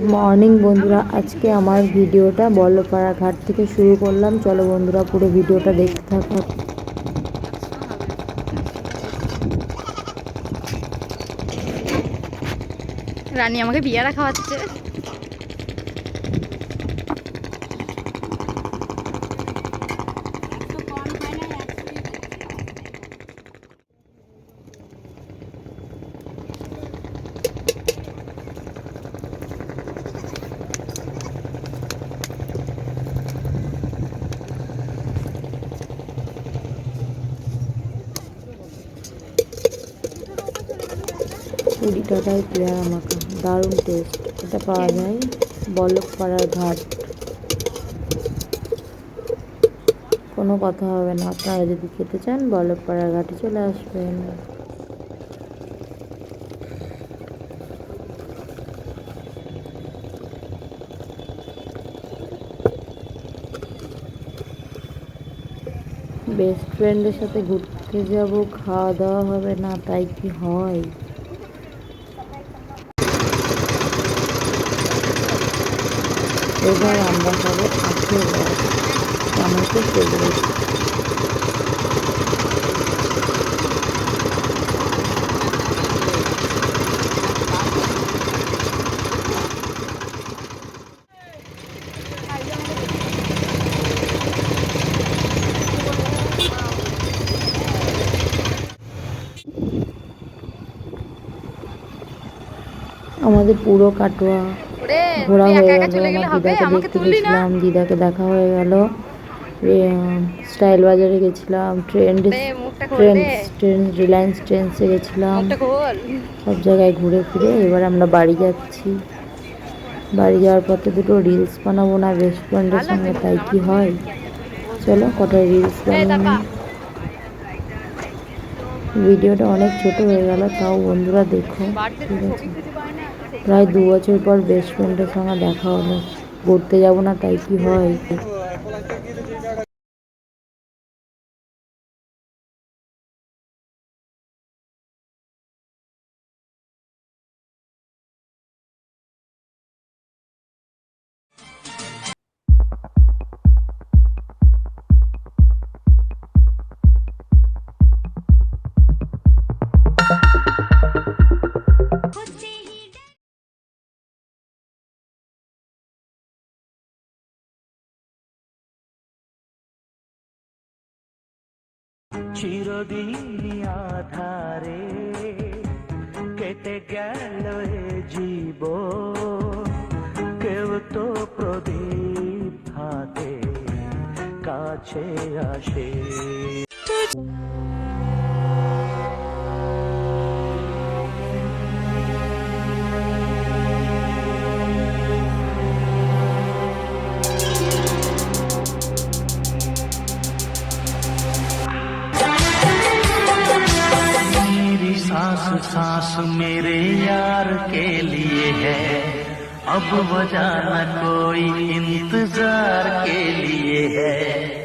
Morning বন্ধুরা, আজকে আমার ভিডিওটা বল্লপাড়া ঘাট থেকে শুরু করলাম। চলো বন্ধুরা, পুরো ভিডিওটা দেখতে থাকো। রানী আমাকে বিয়ারা খাওয়াচ্ছে। কুড়ি টাকায় পেয়ারা মাখা দারুণ টেস্ট এটা পাওয়া যায় বল্লভপাড়ার ঘাট। কোনো কথা হবে না। আপনারা যদি খেতে চান, বল্লভপাড়ার ঘাটে চলে আসবেন। বেস্ট ফ্রেন্ডের সাথে ঘুরতে যাব খাওয়া দাওয়া হবে না, তাই কি হয়? এবার আমরা খাব আখের রস খুব ফেভারিট আমাদের পুরো কাটোয়া ঘোরা হয়ে গেল আমার দিদাকে দেখতে গেছিলাম দিদাকে দেখা হয়ে গেল। স্টাইল বাজারে গেছিলাম খোল ট্রেন্ড ট্রেন্ড রিলায়েন্স ট্রেন্ডসে গেছিলাম। সব জায়গায় ঘুরে ফিরে এবার আমরা বাড়ি যাচ্ছি। বাড়ি যাওয়ার পথে দুটো রিলস বানাবো না বেস্ট ফ্রেন্ডের সঙ্গে তাই কি হয়? চলো কটা রিলস নিই। ভিডিওটা অনেক ছোট হয়ে গেল তাও বন্ধুরা দেখো ঠিক আছে? প্রায় দু বছর পর বেস্ট ফ্রেন্ডের সঙ্গে দেখা হলো। ঘুরতে যাব না, তাই কি হয়? চিরদিনই আধারে কেটে গেল জীব কেউ তো প্রদীপ হাতে কাছে আসে। सांस मेरे यार के लिए है। अब वजह न कोई इंतज़ार के लिए है।